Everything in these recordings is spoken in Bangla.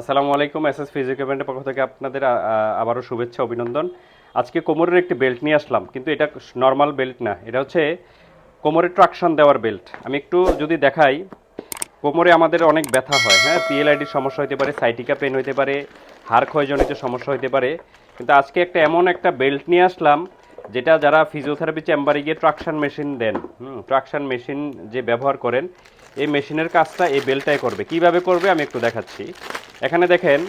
আসসালামু আলাইকুম এস এস ফিজিক ইভেন্টের পক্ষ থেকে আপনাদের আবারও শুভেচ্ছা, অভিনন্দন। আজকে কোমরের একটি বেল্ট নিয়ে আসলাম, কিন্তু এটা নর্মাল বেল্ট না। এটা হচ্ছে কোমরে ট্রাকশন দেওয়ার বেল্ট আমি একটু যদি দেখাই, কোমরে আমাদের অনেক ব্যথা হয় হ্যাঁ? পিএলআইডির সমস্যা হতে পারে সাইটিকা পেন হতে পারে, হাড় ক্ষয়জনিত সমস্যা হতে পারে। কিন্তু আজকে একটা এমন একটা বেল্ট নিয়ে আসলাম, যেটা যারা ফিজিওথেরাপি চেম্বারে গিয়ে ট্রাকশন মেশিন দেন, হুম ট্রাকশন মেশিন যে ব্যবহার করেন, এই মেশিনের কাজটা এই বেল্টটাই করবে। কীভাবে করবে আমি একটু দেখাচ্ছি। এখানে দেখেন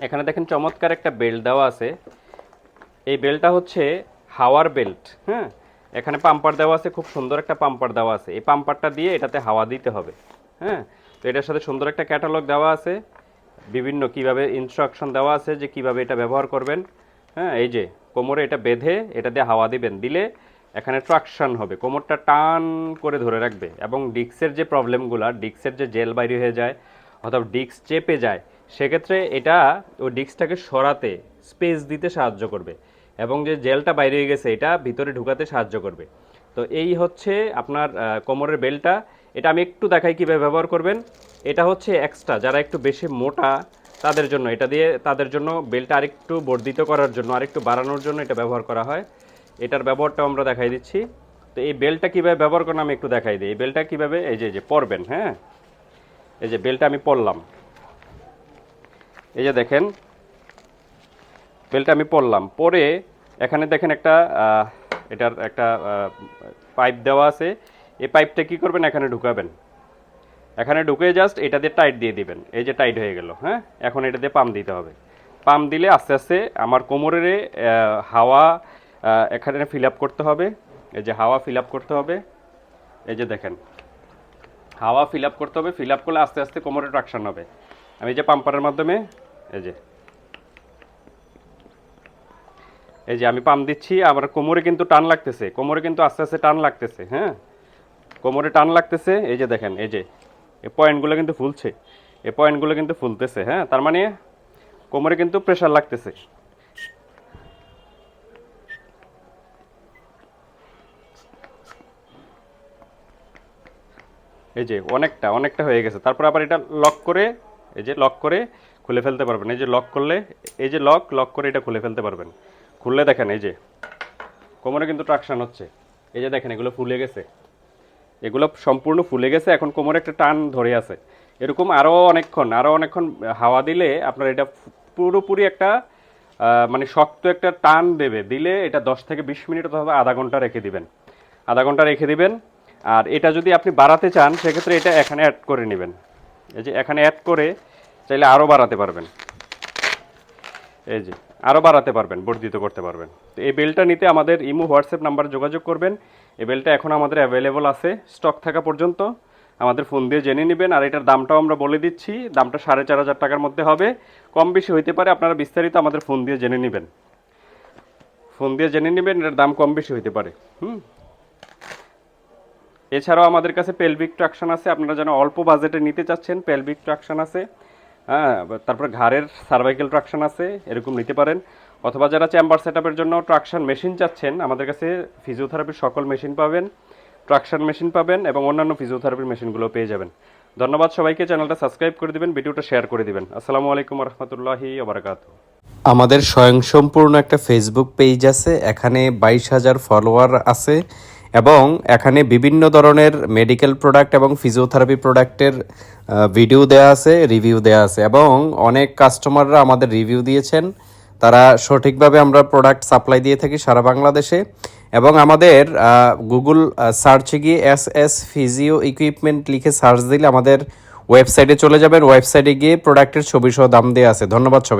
এখানে দেখেন চমৎকার একটা বেল্ট দেওয়া আছে। এই বেল্টটা হচ্ছে হাওয়ার বেল্ট হ্যাঁ? এখানে পাম্পার দেওয়া আছে, খুব সুন্দর একটা পাম্পার দেওয়া আছে। এই পাম্পারটা দিয়ে এটাতে হাওয়া দিতে হবে হ্যাঁ? তো এটার সাথে সুন্দর একটা ক্যাটালগ দেওয়া আছে। বিভিন্ন কীভাবে ইনস্ট্রাকশন দেওয়া আছে যে কীভাবে এটা ব্যবহার করবেন হ্যাঁ? এই যে, কোমরে এটা বেঁধে এটা দিয়ে হাওয়া দিবেন। দিলে এখানে ট্রাকশন হবে। কোমরটা টান করে ধরে রাখবে এবং ডিক্সের যে প্রবলেমগুলো ডিক্সের যে জেল বাইরে হয়ে যায় অথবা ডিক্স চেপে যায়, সেক্ষেত্রে এটা ওই ডিক্সটাকে সরাতে স্পেস দিতে সাহায্য করবে এবং যে জেলটা বাইরে হয়ে গেছে এটা ভিতরে ঢুকাতে সাহায্য করবে। তো এই হচ্ছে আপনার কোমরের বেলটা। এটা আমি একটু দেখাই কীভাবে ব্যবহার করবেন। এটা হচ্ছে এক্সট্রা যারা একটু বেশি মোটা, তাদের জন্য। এটা দিয়ে তাদের জন্য বেলটা আরেকটু বর্ধিত করার জন্য, আরেকটু বাড়ানোর জন্য এটা ব্যবহার করা হয়। এটার ব্যবহারটাও আমরা দেখাই দিচ্ছি। তো এই বেলটা কীভাবে ব্যবহার করেন আমি একটু দেখাই দিই। এই বেলটা কীভাবে, এই যে যে, পরবেন হ্যাঁ? এই যে বেলটা আমি পরলাম। এই যে দেখেন, বেলটা আমি পরলাম। পরে এখানে দেখেন একটা এটার একটা পাইপ দেওয়া আছে। এই পাইপটা কি করবেন? এখানে ঢুকাবেন। এখানে ঢুকে জাস্ট এটা দিয়ে টাইট দিয়ে দিবেন। এই যে টাইট হয়ে গেল হ্যাঁ? এখন এটা দিয়ে পাম্প দিতে হবে। পাম্প দিলে আস্তে আস্তে আমার কোমরের হাওয়া এখানে ফিল আপ করতে হবে। এই যে হাওয়া ফিল আপ করতে হবে। এই যে দেখেন হাওয়া ফিল আপ করতে হবে ফিল আপ করলে আস্তে আস্তে কোমরে ট্রাকশন হবে। আমি যে পাম্পারের মাধ্যমে, এই যে এই যে আমি পাম্প দিচ্ছি আমার কোমরে কিন্তু টান লাগতেছে, কোমরে কিন্তু আস্তে আস্তে টান লাগতেছে হ্যাঁ? কোমরে টান লাগতেছে, এই যে দেখেন, এই যে, এই পয়েন্টগুলো কিন্তু ফুলছে, এই পয়েন্টগুলো কিন্তু ফুলতেছে হ্যাঁ? তার মানে কোমরে কিন্তু প্রেশার লাগতেছে। এই যে অনেকটা অনেকটা হয়ে গেছে। তারপর আবার এটা লক করে, এই যে লক করে খুলে ফেলতে পারবেন। এই যে লক করলে, এই যে লক লক করে এটা খুলে ফেলতে পারবেন। খুললে দেখেন এই যে, কোমরে কিন্তু ট্রাকশান হচ্ছে। এই যে দেখেন, এগুলো ফুলে গেছে। এগুলো সম্পূর্ণ ফুলে গেছে। এখন কোমরে একটা টান ধরে আছে। এরকম আরও অনেকক্ষণ আরও অনেকক্ষণ হাওয়া দিলে আপনার এটা পুরোপুরি একটা মানে শক্ত একটা টান দেবে। দিলে এটা দশ থেকে বিশ মিনিট অথবা আধা ঘণ্টা রেখে দিবেন। আধা ঘণ্টা রেখে দিবেন। আর এটা যদি আপনি বাড়াতে চান, সেক্ষেত্রে এটা এখানে অ্যাড করে নেবেন। এই যে এখানে অ্যাড করে চাইলে আরও বাড়াতে পারবেন। এই যে আরও বাড়াতে পারবেন, বর্ধিত করতে পারবেন। তো এই বেলটা নিতে আমাদের ইমো, হোয়াটসঅ্যাপ নাম্বারে যোগাযোগ করবেন। এই বেলটা এখন আমাদের অ্যাভেলেবল আছে স্টক থাকা পর্যন্ত। আমাদের ফোন দিয়ে জেনে নেবেন, আর এটার দামটাও আমরা বলে দিচ্ছি। দামটা সাড়ে চার হাজার টাকার মধ্যে হবে। কম বেশি হইতে পারে, আপনারা বিস্তারিত আমাদের ফোন দিয়ে জেনে নেবেন। ফোন দিয়ে জেনে নেবেন, এটার দাম কম বেশি হইতে পারে। হুম? এছাড়াও আমাদের কাছে পেলভিক ট্রাকশন আছে। আপনারা যেন অল্প বাজেটে নিতে চাচ্ছেন পেলভিক ট্রাকশন আছে। হ্যাঁ তারপর ঘাড়ের সার্ভাইকেল ট্রাকশন আছে, এরকম নিতে পারেন। অথবা যারা চেম্বার সেট জন্য ট্রাকশন মেশিন চাচ্ছেন, আমাদের কাছে ফিজিওথেরাপির সকল মেশিন পাবেন ট্রাকশন মেশিন পাবেন এবং অন্যান্য ফিজিওথেরাপির মেশিনগুলো পেয়ে যাবেন। ধন্যবাদ সবাইকে, চ্যানেলটা সাবস্ক্রাইব করে দিবেন, ভিডিওটা শেয়ার করে দিবেন। আসসালামু আলাইকুম রহমতুল্লাহি ওবরাকাতু আমাদের স্বয়ংসম্পূর্ণ একটা ফেসবুক পেজ আছে, এখানে বাইশ হাজার ফলোয়ার আছে। এবং এখানে বিভিন্ন ধরনের মেডিকেল প্রোডাক্ট এবং ফিজিওথেরাপি প্রোডাক্টের ভিডিও দেওয়া আছে রিভিউ দেওয়া আছে এবং অনেক কাস্টমাররা আমাদের রিভিউ দিয়েছেন। তারা সঠিকভাবে আমরা প্রোডাক্ট সাপ্লাই দিয়ে থাকি সারা বাংলাদেশে এবং আমাদের গুগল সার্চে গিয়ে এস এস ফিজিও ইকুইপমেন্ট লিখে সার্চ দিলে আমাদের ওয়েবসাইটে চলে যাবেন। ওয়েবসাইটে গিয়ে প্রোডাক্টের ছবি সহ দাম দেওয়া আছে। ধন্যবাদ সবাই।